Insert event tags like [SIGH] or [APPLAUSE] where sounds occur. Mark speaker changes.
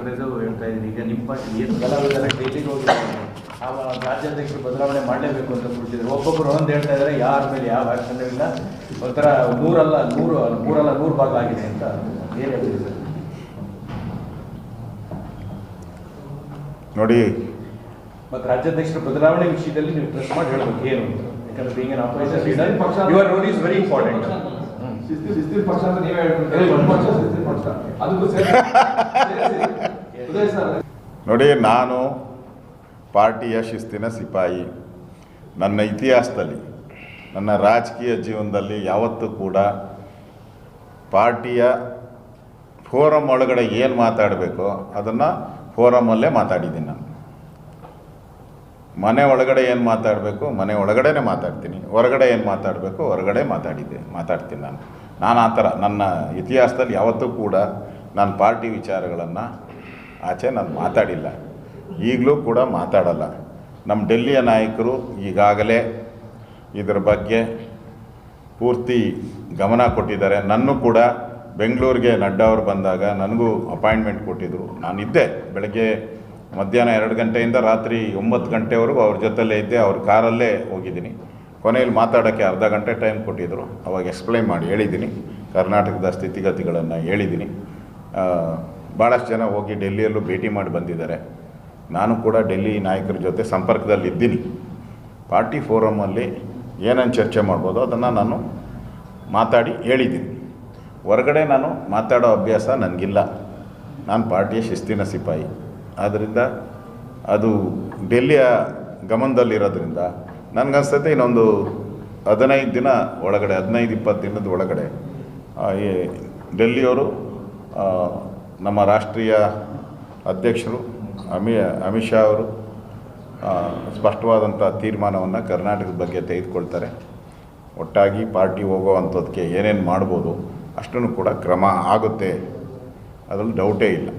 Speaker 1: ಕಡೆದು ಹೇಳ್ತಾ ಇದ್ದೀನಿ. ಈಗ ನಿಮ್ಮ ಪಾರ್ಟಿ ಏನು ಕಲಾವಿದರ ಡೈಲಿಗೆ ಹೋಗಿದ್ದಾರೆ ಆ ರಾಜ್ಯಾಧ್ಯಕ್ಷರು ಬದಲಾವಣೆ ಮಾಡಲೇಬೇಕು ಅಂತ ಕೊಡ್ತಿದ್ರು ಒಬ್ಬೊಬ್ಬರು ಒಂದೊಂದು ಹೇಳ್ತಾ ಇದ್ದಾರೆ ಯಾರ ಮೇಲೆ ಯಾವ ಆಕ್ಷನ್ ಇಲ್ಲ. ಒಂಥರ ನೂರಲ್ಲ ನೂರು ನೂರಲ್ಲ ನೂರು ಭಾಗ ಆಗಿದೆ ಅಂತ ಏನು ಹೇಳ್ತೀರಿ ಸರ್?
Speaker 2: ನೋಡಿ.
Speaker 1: ಮತ್ತು ರಾಜ್ಯಾಧ್ಯಕ್ಷರ ಬದಲಾವಣೆ ವಿಷಯದಲ್ಲಿ ನೀವು ಟ್ರಸ್ಟ್ ಮಾಡಿ ಹೇಳ್ಬೇಕು ಏನು ಅಂತ. ಯಾಕಂದ್ರೆ ಬೀಂಗ್ opposition leader,
Speaker 3: ಪಕ್ಷ-
Speaker 1: ಯುವರ್ ರೋಲ್ ಈಸ್ ವೆರಿ.
Speaker 3: ಶಿಸ್ತಿ ಶಿಸ್ತಿನ ಪಕ್ಷ ಅಂತ ನೀವೇ ಒಂದು ಪಕ್ಷ ಶಿಸ್ತಿನ ಪಕ್ಷ. ಅದಕ್ಕೂ ಸರ್ [LAUGHS]
Speaker 2: ನೋಡಿ, ನಾನು ಪಾರ್ಟಿಯ ಶಿಸ್ತಿನ ಸಿಪಾಯಿ. ನನ್ನ ಇತಿಹಾಸದಲ್ಲಿ, ನನ್ನ ರಾಜಕೀಯ ಜೀವನದಲ್ಲಿ ಯಾವತ್ತೂ ಕೂಡ ಪಾರ್ಟಿಯ ಫೋರಮ್ ಒಳಗಡೆ ಏನು ಮಾತಾಡಬೇಕು ಅದನ್ನು ಫೋರಮಲ್ಲೇ ಮಾತಾಡಿದ್ದೀನಿ ನಾನು. ಮನೆ ಒಳಗಡೆ ಏನು ಮಾತಾಡಬೇಕು, ಮನೆ ಒಳಗಡೆನೇ ಮಾತಾಡ್ತೀನಿ. ಹೊರಗಡೆ ಏನು ಮಾತಾಡಬೇಕು, ಹೊರಗಡೆ ಮಾತಾಡಿದ್ದೆ, ಮಾತಾಡ್ತೀನಿ ನಾನು. ನಾನು ಆ ಥರ, ನನ್ನ ಇತಿಹಾಸದಲ್ಲಿ ಯಾವತ್ತೂ ಕೂಡ ನಾನು ಪಾರ್ಟಿ ವಿಚಾರಗಳನ್ನು ಆಚೆ ನಾನು ಮಾತಾಡಿಲ್ಲ. ಈಗಲೂ ಕೂಡ ಮಾತಾಡಲ್ಲ. ನಮ್ಮ ಡೆಲ್ಲಿಯ ನಾಯಕರು ಈಗಾಗಲೇ ಇದರ ಬಗ್ಗೆ ಪೂರ್ತಿ ಗಮನ ಕೊಟ್ಟಿದ್ದಾರೆ. ನನ್ನೂ ಕೂಡ ಬೆಂಗಳೂರಿಗೆ ನಡ್ಡಾ ಅವರು ಬಂದಾಗ ನನಗೂ ಅಪಾಯಿಂಟ್ಮೆಂಟ್ ಕೊಟ್ಟಿದ್ದರು ನಾನಿದ್ದೆ. ಬೆಳಗ್ಗೆ ಮಧ್ಯಾಹ್ನ ಎರಡು ಗಂಟೆಯಿಂದ ರಾತ್ರಿ ಒಂಬತ್ತು ಗಂಟೆವರೆಗೂ ಅವ್ರ ಜೊತೆಲೇ ಇದ್ದೆ. ಅವ್ರ ಕಾರಲ್ಲೇ ಹೋಗಿದ್ದೀನಿ. ಕೊನೆಯಲ್ಲಿ ಮಾತಾಡೋಕ್ಕೆ ಅರ್ಧ ಗಂಟೆ ಟೈಮ್ ಕೊಟ್ಟಿದ್ದರು ಅವಾಗ ಎಕ್ಸ್ಪ್ಲೈನ್ ಮಾಡಿ ಹೇಳಿದ್ದೀನಿ. ಕರ್ನಾಟಕದ ಸ್ಥಿತಿಗತಿಗಳನ್ನು ಹೇಳಿದ್ದೀನಿ. ಭಾಳಷ್ಟು ಜನ ಹೋಗಿ ಡೆಲ್ಲಿಯಲ್ಲೂ ಭೇಟಿ ಮಾಡಿ ಬಂದಿದ್ದಾರೆ. ನಾನು ಕೂಡ ಡೆಲ್ಲಿ ನಾಯಕರ ಜೊತೆ ಸಂಪರ್ಕದಲ್ಲಿ ಇದ್ದೀನಿ ಪಾರ್ಟಿ ಫೋರಮಲ್ಲಿ ಏನೇನು ಚರ್ಚೆ ಮಾಡ್ಬೋದು ಅದನ್ನು ನಾನು ಮಾತಾಡಿ ಹೇಳಿದ್ದೀನಿ. ಹೊರಗಡೆ ನಾನು ಮಾತಾಡೋ ಅಭ್ಯಾಸ ನನಗಿಲ್ಲ. ನಾನು ಪಾರ್ಟಿಯ ಶಿಸ್ತಿನ ಸಿಪಾಯಿ. ಆದ್ದರಿಂದ ಅದು ಡೆಲ್ಲಿಯ ಗಮನದಲ್ಲಿರೋದ್ರಿಂದ ನನಗನ್ಸ್ತೈತೆ ಇನ್ನೊಂದು ಹದಿನೈದು ದಿನ ಒಳಗಡೆ, ಹದಿನೈದು ಇಪ್ಪತ್ತು ದಿನದ ಒಳಗಡೆ ಡೆಲ್ಲಿಯವರು ನಮ್ಮ ರಾಷ್ಟ್ರೀಯ ಅಧ್ಯಕ್ಷರು ಅಮಿ, ಅಮಿತ್ ಶಾ ಅವರು ಸ್ಪಷ್ಟವಾದಂಥ ತೀರ್ಮಾನವನ್ನು ಕರ್ನಾಟಕದ ಬಗ್ಗೆ ತೆಗೆದುಕೊಳ್ತಾರೆ. ಒಟ್ಟಾಗಿ ಪಾರ್ಟಿ ಹೋಗೋವಂಥದ್ದಕ್ಕೆ ಏನೇನು ಮಾಡ್ಬೋದು ಅಷ್ಟನ್ನು ಕೂಡ ಕ್ರಮ ಆಗುತ್ತೆ. ಅದರಲ್ಲಿ ಡೌಟೇ ಇಲ್ಲ.